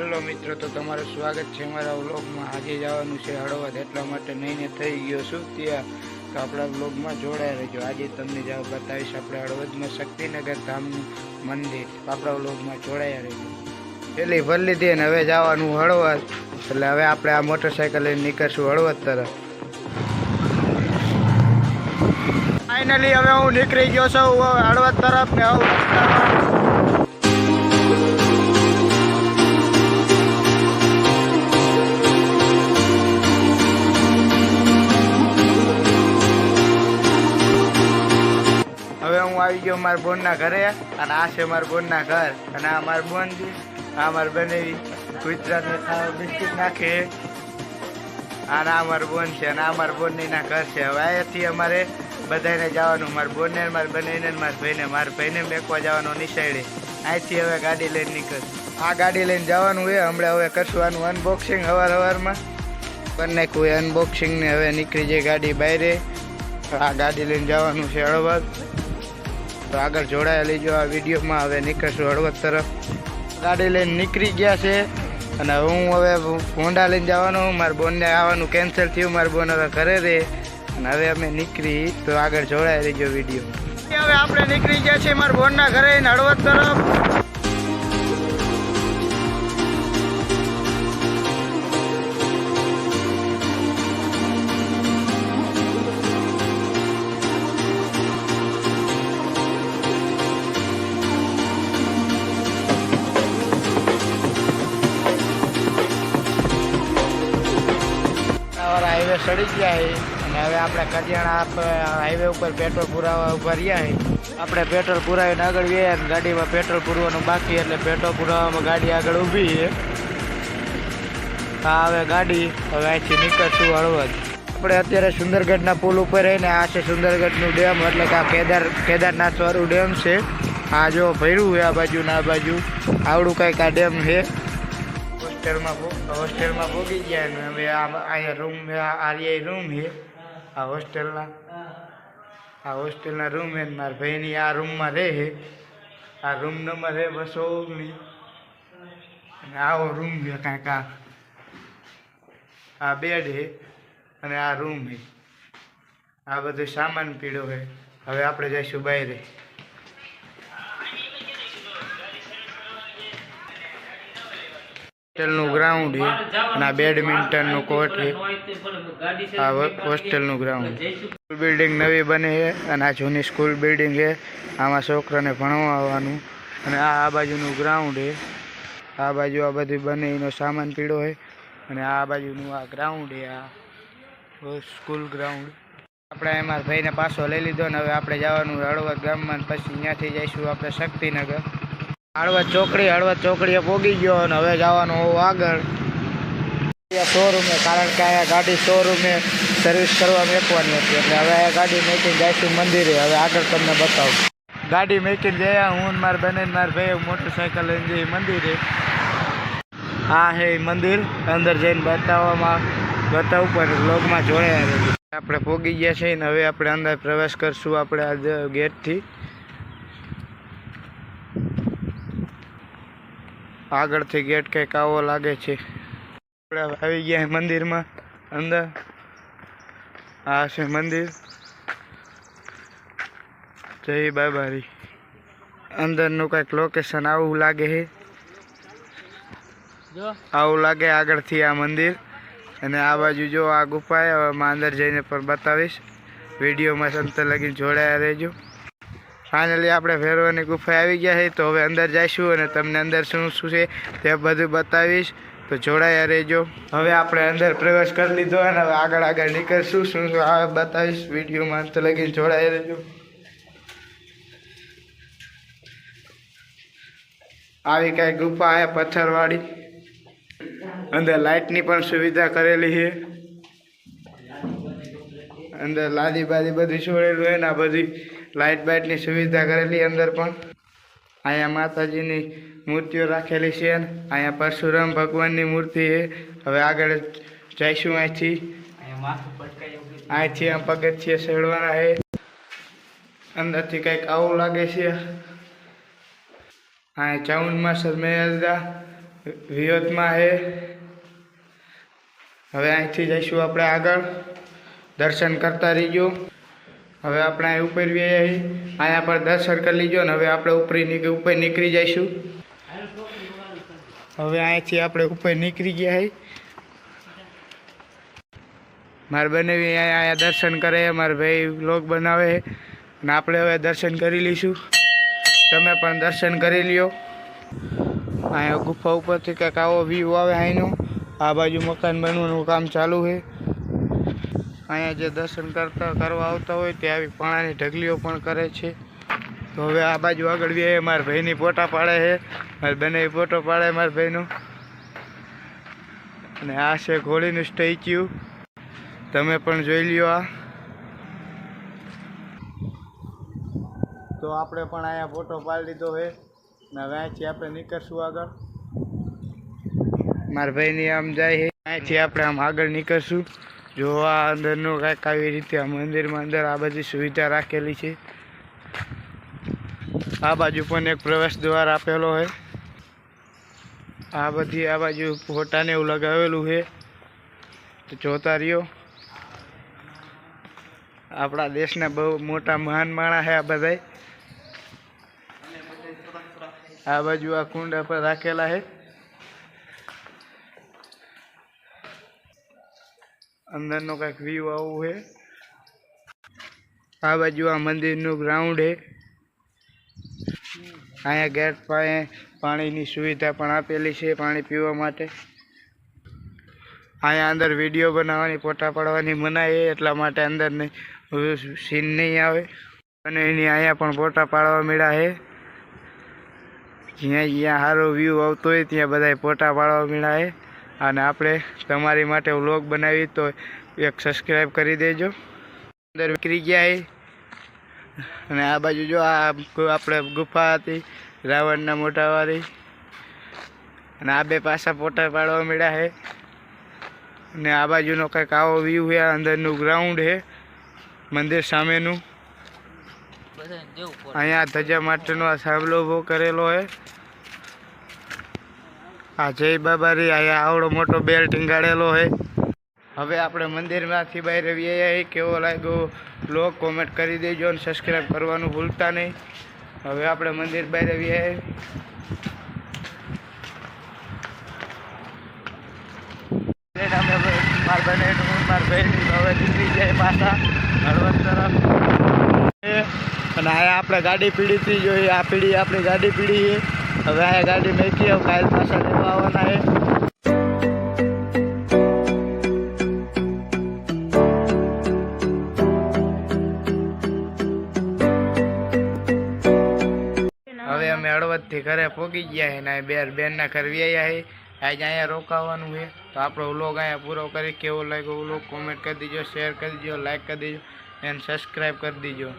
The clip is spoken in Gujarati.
હેલો મિત્રો, તો તમારું સ્વાગત છે અમારા વ્લોગમાં. આજે જવાનું છે હળવદ, એટલા માટે નહીને થઈ ગયો છું ત્યાં. તો આપણા વ્લોગમાં જોડાયા રહેજો. આજે તમને જવા બતાવીશ આપણે હળવદમાં શક્તિનગર ધામનું મંદિર. આપણા વ્લોગમાં જોડાયા રહેજો. પેલી ભરી લીધી ને હવે જવાનું હળવદ. એટલે હવે આપણે આ મોટરસાઇકલ લઈને નીકળશું હળવદ તરફ. ફાઇનલી હવે હું નીકળી ગયો છું હળવદ તરફ ને હવે મારા બોનના ઘરે અને આ છે મારા બોનના ઘર. અને આ મારા બોન છે, આ મારી બનેવી. ગુજરાતને બિસ્કિટ નાખે. અને આ મારું બોન છે, અને આ મારા બોનનીના ઘર છે. હવે અહીંયાથી અમારે બધાને જવાનું, મારા બોનને મારા બનેવીને મારા ભાઈને. મારા ભાઈને મેકવા જવાનું નિશાળે. અહીંથી હવે ગાડી લઈને નીકળ. આ ગાડી લઈને જવાનું હોય હમણાં હવે કરશું આનું અનબોક્સિંગ અવાર અવારમાં બંને કોઈ અનબોક્સિંગ ને હવે નીકળી જાય ગાડી બહારે આ ગાડી લઈને જવાનું છે હળવદ. તો આગળ જોડાયા લેજો. આ વિડીયોમાં હવે નીકળશું હળવદ તરફ. ગાડી લઈને નીકળી ગયા છે અને હું હવે હોન્ડા લઈને જવાનું મારા બોનને આવવાનું કેન્સલ થયું. મારા બોન હવે ઘરે રહે. અને હવે અમે નીકળી તો આગળ જોડાયા લેજો વીડિયો. હવે આપણે નીકળી ગયા છીએ મારા બોનના ઘરે હળવદ તરફ. સડી ગયા છે અને હવે આપણે કડિયાણા હાઈવે ઉપર પેટ્રોલ પુરાવા ઊભા રહ્યા છે આપણે પેટ્રોલ પુરાવીને આગળ ગયા અને ગાડીમાં પેટ્રોલ પૂરવાનું બાકી એટલે પેટ્રોલ પુરાવામાં ગાડી આગળ ઊભી છે હા, હવે ગાડી, હવે અહીંથી નીકળશું હળવદ. આપણે અત્યારે સુંદરગઢના પુલ ઉપર રહીને આ છે સુંદરગઢનું ડેમ, એટલે કે આ કેદાર, કેદારનાથ વાળું ડેમ છે. આ જો ભર્યું છે આ બાજુ ને બાજુ. આવડું કંઈક આ ડેમ છે. હોસ્ટેલમાં હોસ્ટેલમાં ભોગી ગયા ને હવે આ અહીંયા રૂમ આર્યા રૂમ છે આ હોસ્ટેલના. આ હોસ્ટેલના રૂમ છે મારા ભાઈની આ રૂમમાં રહે છે આ રૂમ નંબર છે બસો ઓગણીસ અને આવો રૂમ છે કાંઈક આ આ બેડ છે અને આ રૂમ છે આ બધું સામાન પીડો છે હવે આપણે જઈશું બહાર. હોસ્ટેલનું ગ્રાઉન્ડ છે આ બેડમિન્ટનનું કોર્ટ છે. આ હોસ્ટેલનું ગ્રાઉન્ડ સ્કૂલ બિલ્ડિંગ નવી બની છે અને આ જૂની સ્કૂલ બિલ્ડિંગ છે. આમાં છોકરાને ભણવા આવવાનું. અને આ આ બાજુનું ગ્રાઉન્ડ છે. આ બાજુ આ બધી બને એનો સામાન પીળો છે. અને આ બાજુનું આ ગ્રાઉન્ડ છે, આ સ્કૂલ ગ્રાઉન્ડ આપણે એમાં ભાઈને પાછો લઈ લીધો ને હવે આપણે જવાનું હળવદ ગામમાં પછી ત્યાંથી જઈશું આપણે શક્તિનગર. હળવદ ચોકડી હળવદ ચોકડીએ પોગી ગયો અને હવે જવાનું હોવું આગળ. શોરૂમે કારણ કે અહીંયા ગાડી શોરૂમે સર્વિસ કરવા મેકવાની હતી. એટલે હવે આ ગાડી મેકીને જઈશું મંદિરે. હવે આગળ તમને બતાવું. ગાડી મેકીને ગયા, હું મારા બને મારા ભાઈ મોટરસાયકલ લઈને જઈ મંદિરે. આ હે ઈ મંદિર. અંદર જઈને બતાવવામાં, બતાવું, પણ બ્લોગમાં જોડાયા આપણે પોગી ગયા છીએ ને હવે આપણે અંદર પ્રવેશ કરશું, આપણે આ ગેટથી આગળથી ગેટ કંઈક આવો લાગે છે. આપણે આવી ગયા મંદિરમાં. અંદર. આ છે મંદિર. જય બાબારી. અંદરનું કંઈક લોકેશન આવું લાગે છે. આવું લાગે આગળથી આ મંદિર. અને આ બાજુ જો આ ગુફા હવે અંદર જઈને પણ બતાવીશ. વિડીયોમાં સંત લગીને જોડાયા રહેજો. ફાઇનલી આપણે ભેરવાની ગુફા આવી ગયા છે. તો હવે અંદર જઈશું અને તમને અંદર શું શું છે તે બધું બતાવીશ. તો જોડાયા રહેજો. હવે આપણે અંદર પ્રવેશ કરી લીધો અને હવે આગળ આગળ નીકળશું. શું શું આવે બતાવીશ વિડીયોમાં અંત લગીને જોડાયા રહેજો. આવી કાંઈ ગુફા છે પથ્થરવાળી. અંદર લાઇટની પણ સુવિધા કરેલી છે. અંદર લાદી બાદી બધી છોડેલું હોય ને આ બધી લાઇટ બાઇટની સુવિધા કરેલી અંદર પણ. અહીંયા માતાજીની મૂર્તિઓ રાખેલી છે અહીંયા પરશુરામ ભગવાનની મૂર્તિ છે. હવે આગળ જઈશું અહીંથી. અહીંથી આમ પગથિયે ચડવાના છે. અંદરથી કંઈક આવું લાગે છે. અહીંયા ચાઉનમાં મેળા વિયોતમાં છે. હવે અહીંથી જઈશું આપણે આગળ. દર્શન કરતા રહીજો. હવે આપણે અહીં ઉપર અહીંયા પર દર્શન કરી લીજો ને હવે આપણે ઉપરી ઉપર નીકળી જઈશું. હવે અહીંયાથી આપણે ઉપર નીકળી ગયા હઈ મારા બનેવી અહીંયા અહીંયા દર્શન કરે, મારા ભાઈ લોક બનાવે અને આપણે હવે દર્શન કરી લઈશું. તમે પણ દર્શન કરી લ્યો. અહીંયા ગુફા ઉપરથી કંઈક આવો વ્યૂ આવે અહીંનો. આ બાજુ મકાન બનવાનું કામ ચાલુ છે અહીંયા જે દર્શન કરતા કરવા આવતા હોય તે આવી પાણાની ઢગલીઓ પણ કરે છે. તો હવે આ બાજુ આગળ બે મારા ભાઈની ફોટા પાડે છે. મારી બેને ફોટો પાડે મારા ભાઈનો. અને આ છે ઘોડીનું સ્ટેચ્યુ. તમે પણ જોઈ લ્યો આ. તો આપણે પણ અહીંયા ફોટો પાડી લીધો છે. ને હવે આપણે નીકળશું આગળ. મારા ભાઈની આમ જાય છે. અહીંથી આપણે આમ આગળ નીકળશું. જો આ અંદરનું કાંઈક આવી રીતે મંદિરમાં અંદર આ બધી સુવિધા રાખેલી છે. આ બાજુ પણ એક પ્રવેશ દ્વાર આપેલો છે. આ બધી આ બાજુ ફોટાને એવું લગાવેલું છે. તો જોતા રહ્યો. આપણા દેશના બહુ મોટા મહાન માણા છે આ બધા આ બાજુ આ કુંડા પર રાખેલા છે. અંદરનો કંઈક વ્યૂ આવું છે. આ બાજુ આ મંદિરનું ગ્રાઉન્ડ છે. અહીંયા ગેટ પાસે પાણીની સુવિધા પણ આપેલી છે પાણી પીવા માટે. અહીંયા અંદર વીડિયો બનાવવાની, ફોટા પાડવાની મનાઈ એટલા માટે અંદર સીન નહીં આવે. અને એની અહીંયા પણ ફોટા પાડવા મળ્યા છે. જ્યાં જ્યાં સારો વ્યૂ આવતો હોય ત્યાં બધાય ફોટા પાડવા મળ્યા છે. અને આપણે તમારી માટે વ્લોગ બનાવી તો એક સબસ્ક્રાઈબ કરી દેજો. અંદર વિકરી ગયા છે અને આ બાજુ જો આ આપણે ગુફા હતી રાવણના મોટાવાળી અને આ બે પાછા પોટા પાડવા મળ્યા છે અને આ બાજુનો કંઈક આવો વ્યૂ છે અંદરનું ગ્રાઉન્ડ છે મંદિર સામેનું. અહીંયા ધજા માટેનો આ સાંભલો ઊભો કરેલો છે આ જય બાબારી, અહીંયા આવડો મોટો બેલ ટીંગાડેલો છે હવે આપણે મંદિરમાંથી બહાર આવીએ કેવો લાગ્યો? બ્લોગ કોમેન્ટ કરી દેજો અને સબસ્ક્રાઈબ કરવાનું ભૂલતા નહીં. હવે આપણે મંદિર બહાર આવીએ મારા બને મારા ભાઈ હવે નીકળી જાય પાછા હળવદ અને અહીંયા આપણે ગાડી પીડી જોઈએ આ પીડી, આપણી ગાડી પીડી છે. હવે અહીંયા ગાડી મેકી હવે કાલ પાછા લેવા આવવાના છે. હવે અમે હળવદથી ઘરે પહોંચી ગયા છે ને બે બેનના ઘર વ્યાયા છે. આજે અહીંયા રોકાવાનું છે. તો આપણો વ્લોગ અહીંયા પૂરો કરી કેવો લાગ્યો વ્લોગ કોમેન્ટ કરી દીજો શેર કરી દીજો લાઈક કરી દીજો અને સબસ્ક્રાઈબ કરી દીજો.